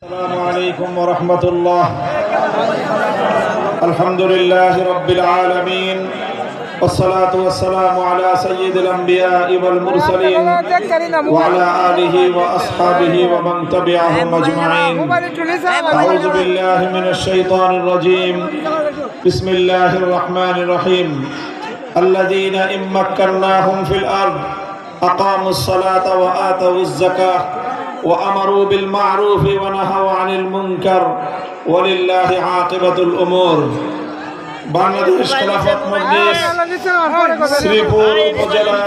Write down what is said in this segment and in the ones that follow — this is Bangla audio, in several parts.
السلام عليكم ورحمة الله. الحمد لله رب العالمين. والصلاة والسلام على سيد الأنبياء والمرسلين وعلى آله وأصحابه ومن تبعهم أجمعين. أعوذ بالله من الشيطان الرجيم. بسم الله الرحمن الرحيم. الذين إن مكناهم في الأرض أقاموا الصلاة وآتوا الزكاة. وأمروا بالمعروف ونهوا عن المنكر ولله عاقبة الأمور বাংলাদেশ খেলাফত মজলিস শ্রীপুর উপজেলা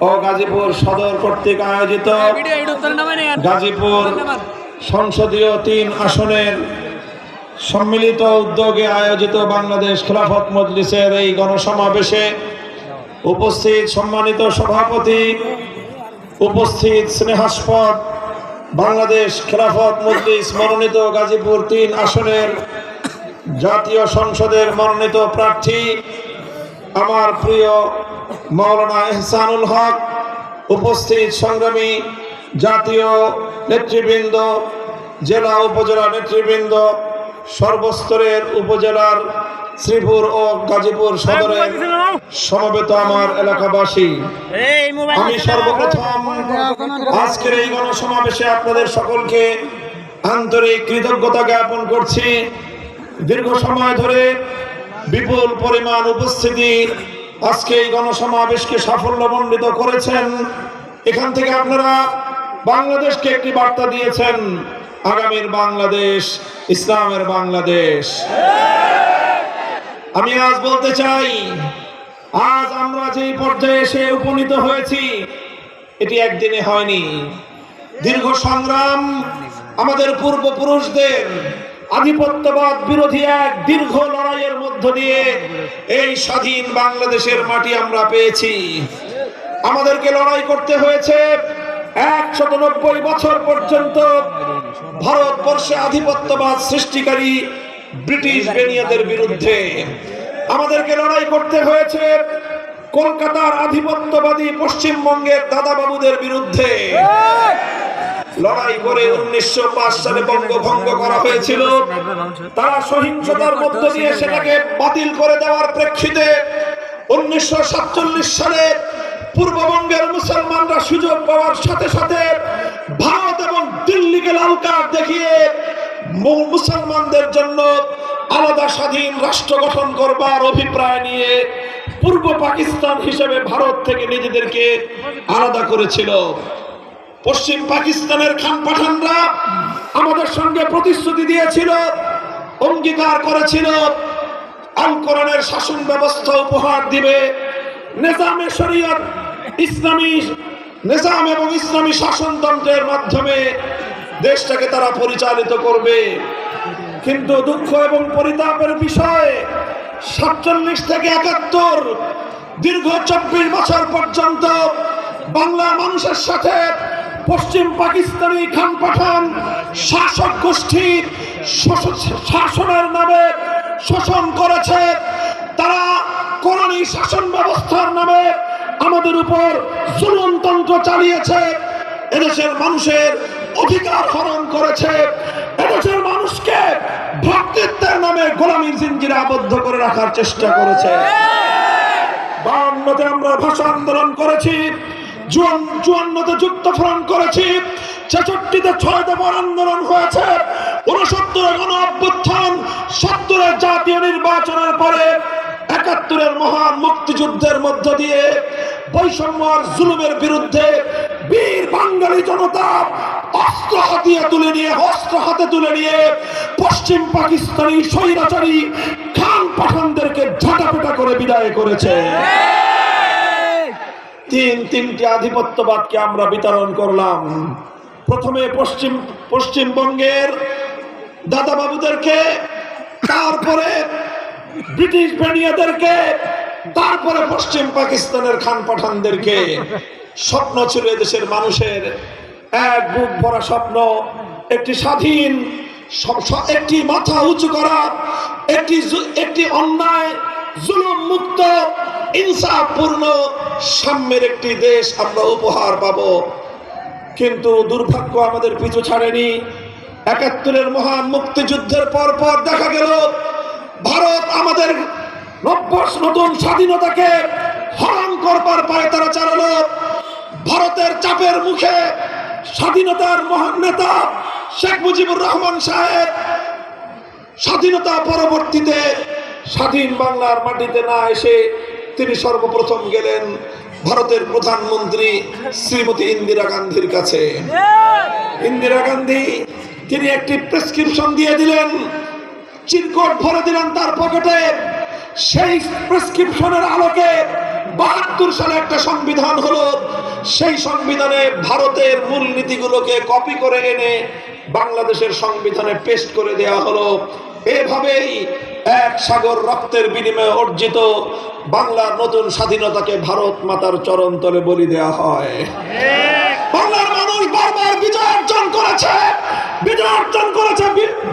ও গাজীপুর সদর কর্তৃক আয়োজিত গাজীপুর সংসদীয় তিন আসনের সম্মিলিত উদ্যোগে আয়োজিত বাংলাদেশ খেলাফত মজলিসের এই গণসমাবেশে উপস্থিত সম্মানিত সভাপতি উপস্থিত স্নেহাস্পদ বাংলাদেশ খেলাফত মজলিস মনোনীত গাজীপুর তিন আসনের জাতীয় সংসদের মনোনীত প্রার্থী আমার প্রিয় মৌলানা এহসানুল হক, উপস্থিত সংগ্রামী জাতীয় নেতৃবৃন্দ, জেলা উপজেলা নেতৃবৃন্দ, সর্বস্তরের উপজেলার শ্রীপুর ও গাজীপুর সদরের সমবেত আমার এলাকাবাসী। আমি সর্বপ্রথম আজকের এই গণসমাবেশে আপনাদের সকলকে আন্তরিক কৃতজ্ঞতা জ্ঞাপন করছি। দীর্ঘ সময় ধরে বিপুল পরিমাণ উপস্থিতি আজকে এই গণসমাবেশকে সাফল্যমণ্ডিত করেছেন। এখান থেকে আপনারা বাংলাদেশকে একটি বার্তা দিয়েছেন আগামীর বাংলাদেশ ইসলামের বাংলাদেশ। আমি আজ বলতে চাই, আজ আমরা যে পর্যায়ে এসে উপনীত হয়েছি, এটি একদিনে হয়নি। দীর্ঘ সংগ্রাম আমাদের পূর্বপুরুষদের, আধিপত্যবাদ বিরোধী এক দীর্ঘ লড়াইয়ের মধ্য দিয়ে এই স্বাধীন বাংলাদেশের মাটি আমরা পেয়েছি। আমাদেরকে লড়াই করতে হয়েছে একশত নব্বই বছর পর্যন্ত ভারতবর্ষে আধিপত্যবাদ সৃষ্টিকারী ব্রিটিশ বেনিয়াদের বিরুদ্ধে। আমাদেরকে লড়াই করতে হয়েছে কলকাতার আধিপত্যবাদী পশ্চিমবঙ্গের দাদাবাবুদের বিরুদ্ধে। লড়াই করে উনিশশো সালে বঙ্গভঙ্গ করা হয়েছিল। তারা সহিংসতার মধ্য দিয়ে সেটাকে বাতিল করে দেওয়ার প্রেক্ষিতে উনিশশো সাতচল্লিশ সালে পূর্ববঙ্গের মুসলমানরা সুযোগ পাওয়ার সাথে সাথে ভারত এবং দিল্লিকে লাল কার্ড দেখিয়ে মুসলমানদের জন্য আলাদা স্বাধীন রাষ্ট্র গঠন করবার অভিপ্রায় নিয়ে পূর্ব পাকিস্তান হিসেবে ভারত থেকে নিজেদেরকে আলাদা করেছিল। পশ্চিম পাকিস্তানের খান পাঠানরা আমাদের সঙ্গে প্রতিশ্রুতি দিয়েছিল, অঙ্গীকার করেছিল, আল শাসন ব্যবস্থা উপহার দিবে। নিজামে শরীয়ত ইসলামী, নিজাম এবং ইসলামী শাসনতন্ত্রের মাধ্যমে দেশটাকে তারা পরিচালিত করবে। কিন্তু দুঃখ এবং পরিতাপের বিষয় সাতচল্লিশ থেকে একাত্তর, দীর্ঘ চব্বিশ বছর পর্যন্ত বাংলা মানুষের সাথে পশ্চিম পাকিস্তানি খান পাঠান শাসক গোষ্ঠী শাসনের নামে শোষণ করেছে। তারা কোরআনী শাসন ব্যবস্থার নামে আমাদের উপর জুলুমতন্ত্র চালিয়েছে। এদেশের মানুষের অধিকার হরণ করেছে। এদেশের মানুষকে ভক্তিত্বের নামে গোলামীর জিঞ্জিরে আবদ্ধ করে রাখার চেষ্টা করেছে। বাউন্নতে আমরা ভাষা আন্দোলন করেছি চুয়ান্নতে করেছি, ছেষট্টিতে আন্দোলন হয়েছে উনসত্তরে গণ অভ্যুত্থান সত্তরে জাতীয় নির্বাচনের পরে একাত্তরের মহান মুক্তিযুদ্ধের মধ্য দিয়ে বৈষম্য আর জুলুমের বিরুদ্ধে বীর বাঙালি জনতা অস্ত্র হাতিয়ে তুলে নিয়ে, অস্ত্র হাতে তুলে নিয়ে পশ্চিম পাকিস্তানি স্বৈরাচারী খান পাঠানদেরকে ঝাঁটাপেটা করে বিদায় করেছে। তিন তিনটি আধিপত্যবাদকে আমরা বিতরণ করলাম। প্রথমে পশ্চিম, পশ্চিমবঙ্গের দাদাবাবুদেরকে, তারপরে ব্রিটিশ বেনিয়াদেরকে তারপরে পশ্চিম পাকিস্তানের খান পাঠানদেরকে স্বপ্ন ছিল দেশের মানুষের এক বুক ভরা স্বপ্ন, একটি স্বাধীন একটি মাথা উঁচু করা, একটি একটি অন্যায়, জুলুম মুক্ত, ইনসাফপূর্ণ, সাম্যের একটি দেশ আমরা উপহার পাব। কিন্তু দুর্ভাগ্য আমাদের পিছু ছাড়েনি। একাত্তরের মহান মুক্তিযুদ্ধের পর পর দেখা গেল, ভারত আমাদের নব্য নতুন স্বাধীনতাকে হরণ করবার পায়ে তারা চালালো ভারতের চাপের মুখে স্বাধীনতার মহান নেতা শেখ মুজিবুর রহমান সাহেব স্বাধীনতা পরবর্তীতে স্বাধীন বাংলার মাটিতে না এসে তিনি সর্বপ্রথম গেলেন ভারতের প্রধানমন্ত্রী শ্রীমতী ইন্দিরা গান্ধীর কাছে। ইন্দিরা গান্ধী, তিনি একটি প্রেসক্রিপশন দিয়ে দিলেন, চিরকোট ভরে দিলেন তার পকেটে। সেই প্রেসক্রিপশনের আলোকে বাহাত্তর সালে একটা সংবিধান হলো। সেই সংবিধানে ভারতের মূলনীতিগুলোকে কপি করে এনে বাংলাদেশের সংবিধানে পেস্ট করে দেওয়া হলো। এভাবেই এক সাগর রক্তের বিনিময়ে অর্জিত বাংলার নতুন স্বাধীনতাকে ভারত মাতার চরণ তলে বলি দেওয়া হয়। বাংলার মানুষ বারবার বিজয় অর্জন করেছে। বিজয় অর্জন করেছে বি-